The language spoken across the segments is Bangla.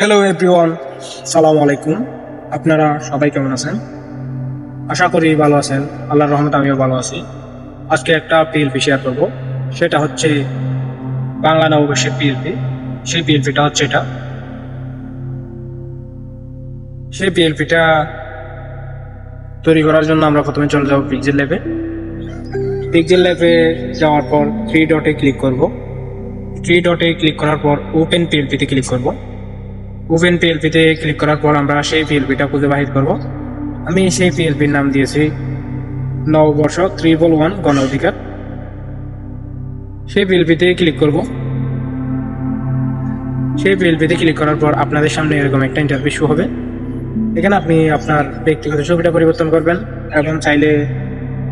হ্যালো এভরিওয়ান সালাম আলাইকুম আপনারা সবাই কেমন আছেন আশা করি ভালো আছেন আল্লাহর রহমতে আমিও ভালো আছি আজকে একটা পিএলপি শেয়ার করব সেটা হচ্ছে বাংলা নববর্ষের পিএলপি সেই পিএলপিটা হচ্ছে এটা সেই পিএলপিটা তৈরি করার জন্য আমরা প্রথমে চলে যাব পিকজেল ল্যাবে পিকজেল ল্যাবে যাওয়ার পর থ্রি ডটে ক্লিক করব। থ্রি ডটে ক্লিক করার পর ওপেন পিএলপিতে ক্লিক করব। ওপেন পিএলপিতে ক্লিক করার পর আমরা সেই পিএলপিটা খুঁজে বাহির করব। আমি সেই পিএলপির নাম দিয়েছি নববর্ষ ত্রিপল ওয়ান গণ অধিকার। সেই পিএলপিতে ক্লিক করব। সেই পিএলপিতে ক্লিক করার পর আপনাদের সামনে এরকম একটা ইন্টারভিউ শো হবে। এখানে আপনি আপনার ব্যক্তিগত ছবিটা পরিবর্তন করবেন এবং চাইলে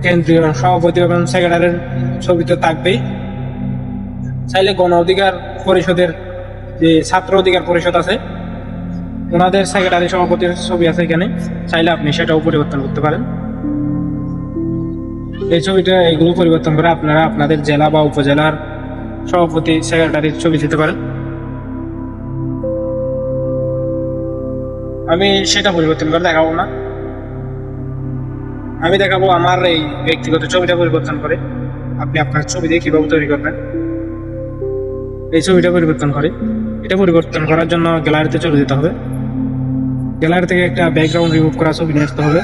কেন্দ্রীয় সভাপতি এবং সেক্রেটারির ছবি তো থাকবেই। চাইলে গণ অধিকার পরিষদের যে ছাত্র অধিকার পরিষদ আছে ওনাদের সেক্রেটারি সভাপতির ছবি আছে এখানে। চাইলে আপনি সেটাও পরিবর্তন করতে পারেন। এই ছবিটা এগুলো পরিবর্তন করে আপনারা আপনাদের জেলা বা উপজেলার সভাপতি সেক্রেটারির ছবি দিতে পারেন। আমি সেটা পরিবর্তন করে দেখাবো না। আমি দেখাবো আমার এই ব্যক্তিগত ছবিটা পরিবর্তন করে। আপনি আপনার ছবি দিয়ে কীভাবে তৈরি করবেন? এই ছবিটা পরিবর্তন করে। এটা পরিবর্তন করার জন্য গ্যালারিতে চলে যেতে হবে। গ্যালারি থেকে একটা ব্যাকগ্রাউন্ড রিমুভ করা ছবি নিয়ে আসতে হবে।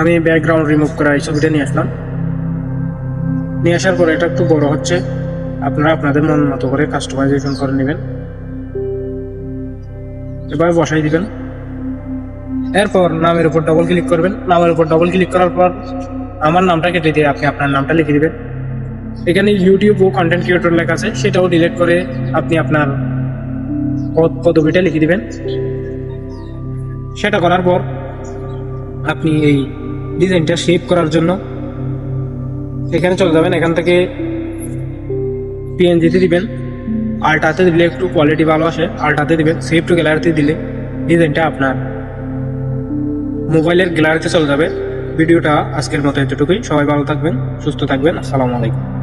আমি ব্যাকগ্রাউন্ড রিমুভ করা এই ছবিটা নিয়ে আসলাম। নিয়ে আসার পর এটা একটু বড় হচ্ছে। আপনারা আপনাদের মন মতো করে কাস্টমাইজেশন করে নেবেন। এভাবে বসাই দিবেন। এরপর নামের উপর ডবল ক্লিক করবেন। নামের উপর ডবল ক্লিক করার পর আমার নামটা কেটে দিয়ে আপনি আপনার নামটা লিখে দিবেন। এখানে ইউটিউব ও কন্টেন্ট ক্রিয়েটর লেখা আছে, সেটাও ডিলিট করে আপনি আপনার পদ- পদবিটা লিখে দিবেন। সেটা করার পর আপনি এই ডিজাইনটা শেপ করার জন্য এখানে চলে যাবেন। এখান থেকে পিএনজিতে দিবেন। আল্টাতে দিলে একটু কোয়ালিটি ভালো আসে। আল্টাতে দিবেন। সেভ টু গ্যালারিতে দিলে ডিজাইনটা আপনার মোবাইলের গ্যালারিতে চলে যাবে। ভিডিওটা আজকের মতো এতটুকুই। সবাই ভালো থাকবেন, সুস্থ থাকবেন। আসসালামু আলাইকুম।